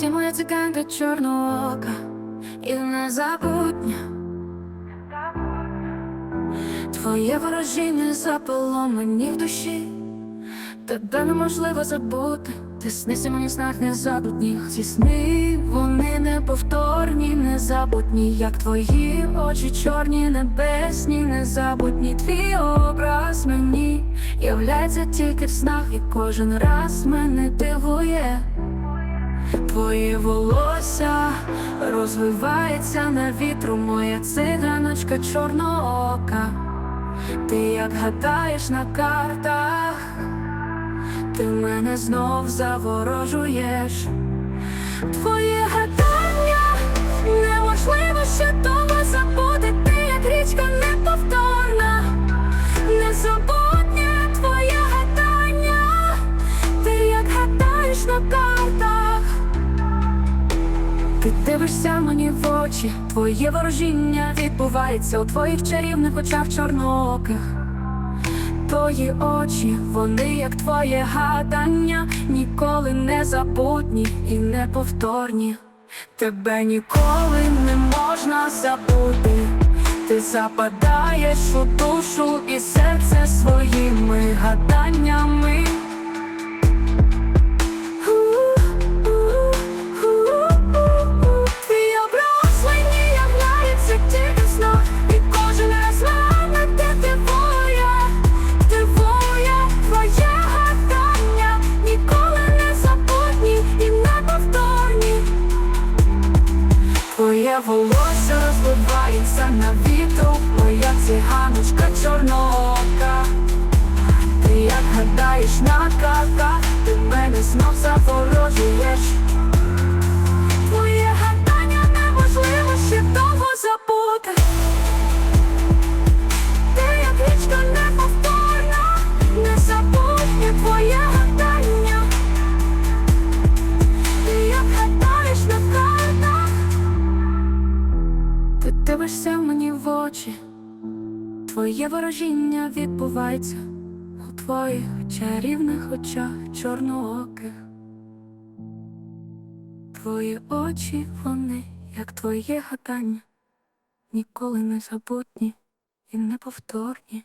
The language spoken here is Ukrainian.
Ти моя циганка чорного ока і незабутня. Твоє ворожіння запало мені в душі, тебе неможливо забути. Ти снися мені снах незабутніх Ці сни, вони неповторні, незабутні, як твої очі чорні, небесні, незабутні, твій образ мені являється тільки в снах, і кожен раз мене дивує. Твоє волосся розвивається на вітру, моя циганочка чорного ока. Ти як гадаєш на картах, ти мене знов заворожуєш. Ти дивишся мені в очі, твоє ворожіння відбувається у твоїх чарівних очах чорнооких. Твої очі, вони як твоє гадання, ніколи не забутні і неповторні. Тебе ніколи не можна забути. Ти западаєш у душу і серце своїми Волосся розливається на вітру. Моя циганочка чорноока. Ти як гадаєш на картах Ти мене знов заворожуєш дивишся мені в очі, твоє ворожіння відбувається у твоїх чарівних очах чорнооких. Твої очі, вони, як твоє гадання, ніколи не забутні і неповторні.